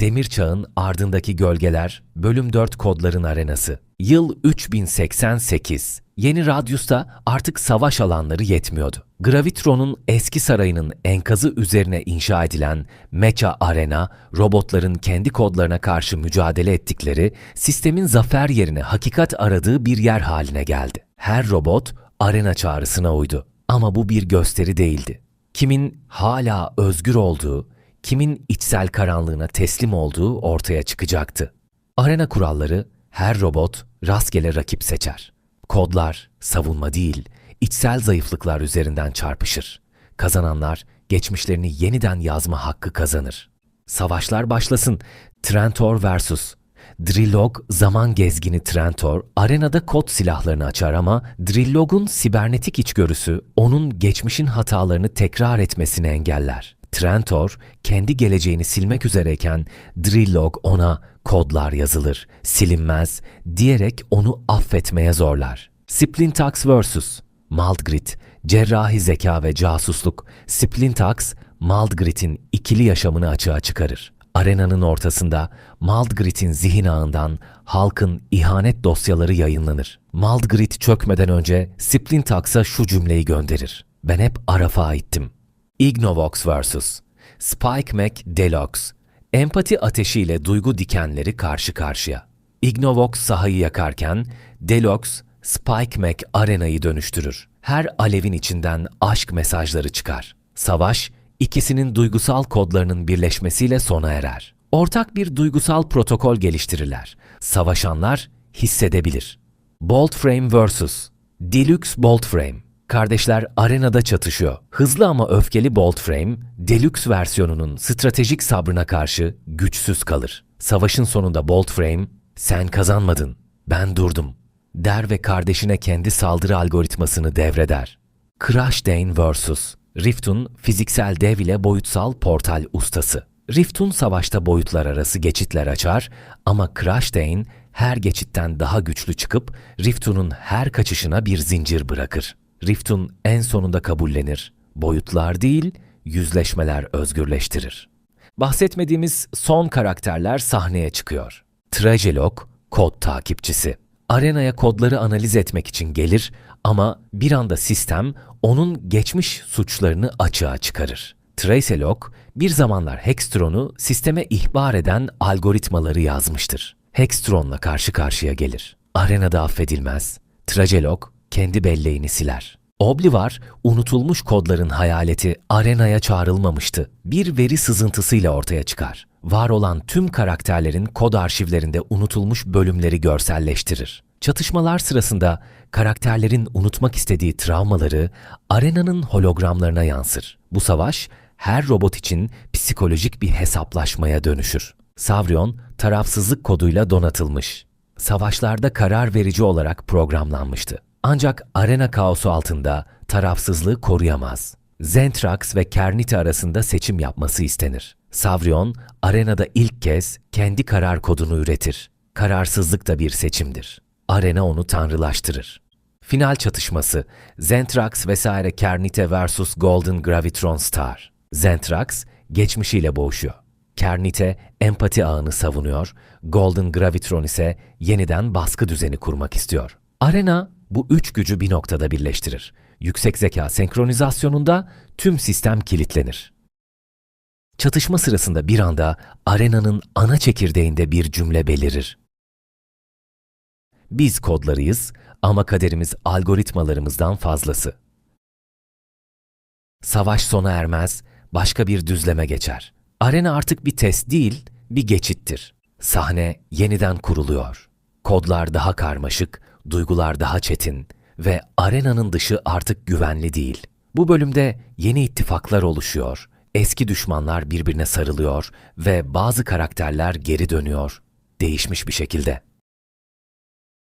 Demir Çağ'ın ardındaki gölgeler, bölüm 4 kodların arenası. Yıl 3088. Yeni Radius'ta artık savaş alanları yetmiyordu. Gravitron'un eski sarayının enkazı üzerine inşa edilen Mecha Arena, robotların kendi kodlarına karşı mücadele ettikleri, sistemin zafer yerine hakikat aradığı bir yer haline geldi. Her robot arena çağrısına uydu. Ama bu bir gösteri değildi. Kimin hala özgür olduğu, kimin içsel karanlığına teslim olduğu ortaya çıkacaktı. Arena kuralları her robot rastgele rakip seçer. Kodlar savunma değil, içsel zayıflıklar üzerinden çarpışır. Kazananlar geçmişlerini yeniden yazma hakkı kazanır. Savaşlar başlasın. Trantor vs. Drillog zaman gezgini Trantor arenada kod silahlarını açar ama Drillog'un sibernetik içgörüsü onun geçmişin hatalarını tekrar etmesini engeller. Trantor kendi geleceğini silmek üzereyken Drillog ona kodlar yazılır, silinmez diyerek onu affetmeye zorlar. Splintax vs. Maldgrit, cerrahi zeka ve casusluk. Splintax, Maldgrit'in ikili yaşamını açığa çıkarır. Arenanın ortasında Maldgrit'in zihin ağından halkın ihanet dosyaları yayınlanır. Maldgrit çökmeden önce Splintax'a şu cümleyi gönderir. Ben hep Araf'a aittim. Ignovox vs. Spike Mac Deluxe. Empati ateşiyle duygu dikenleri karşı karşıya. Ignovox sahayı yakarken Deluxe Spike Mac arenayı dönüştürür. Her alevin içinden aşk mesajları çıkar. Savaş, ikisinin duygusal kodlarının birleşmesiyle sona erer. Ortak bir duygusal protokol geliştirirler. Savaşanlar hissedebilir. Bolt Frame vs. Deluxe Bolt Frame. Kardeşler arenada çatışıyor. Hızlı ama öfkeli Bolt Frame, Deluxe versiyonunun stratejik sabrına karşı güçsüz kalır. Savaşın sonunda Bolt Frame, sen kazanmadın, ben durdum der ve kardeşine kendi saldırı algoritmasını devreder. Crashdane vs. Rift'un fiziksel dev ile boyutsal portal ustası. Rift'un savaşta boyutlar arası geçitler açar ama Crashdane her geçitten daha güçlü çıkıp Rift'un her kaçışına bir zincir bırakır. Rift'un en sonunda kabullenir. Boyutlar değil, yüzleşmeler özgürleştirir. Bahsetmediğimiz son karakterler sahneye çıkıyor. Tragelok, kod takipçisi. Arenaya kodları analiz etmek için gelir ama bir anda sistem onun geçmiş suçlarını açığa çıkarır. Tracelok bir zamanlar Hextron'u sisteme ihbar eden algoritmaları yazmıştır. Hextron'la karşı karşıya gelir. Arenada affedilmez. Tragelok kendi belleğini siler. Oblivar, unutulmuş kodların hayaleti arenaya çağrılmamıştı. Bir veri sızıntısıyla ortaya çıkar. Var olan tüm karakterlerin kod arşivlerinde unutulmuş bölümleri görselleştirir. Çatışmalar sırasında karakterlerin unutmak istediği travmaları arenanın hologramlarına yansır. Bu savaş her robot için psikolojik bir hesaplaşmaya dönüşür. Savrion tarafsızlık koduyla donatılmış. Savaşlarda karar verici olarak programlanmıştı. Ancak arena kaosu altında tarafsızlığı koruyamaz. Zentrax ve Kernite arasında seçim yapması istenir. Savrion, arenada ilk kez kendi karar kodunu üretir. Kararsızlık da bir seçimdir. Arena onu tanrılaştırır. Final çatışması Zentrax vesaire Kernite vs Golden Gravitron Star. Zentrax geçmişiyle boğuşuyor. Kernite empati ağını savunuyor, Golden Gravitron ise yeniden baskı düzeni kurmak istiyor. Arena bu üç gücü bir noktada birleştirir. Yüksek zeka senkronizasyonunda tüm sistem kilitlenir. Çatışma sırasında bir anda arenanın ana çekirdeğinde bir cümle belirir. Biz kodlarıyız ama kaderimiz algoritmalarımızdan fazlası. Savaş sona ermez, başka bir düzleme geçer. Arena artık bir test değil, bir geçittir. Sahne yeniden kuruluyor. Kodlar daha karmaşık, duygular daha çetin ve arenanın dışı artık güvenli değil. Bu bölümde yeni ittifaklar oluşuyor, eski düşmanlar birbirine sarılıyor ve bazı karakterler geri dönüyor, değişmiş bir şekilde.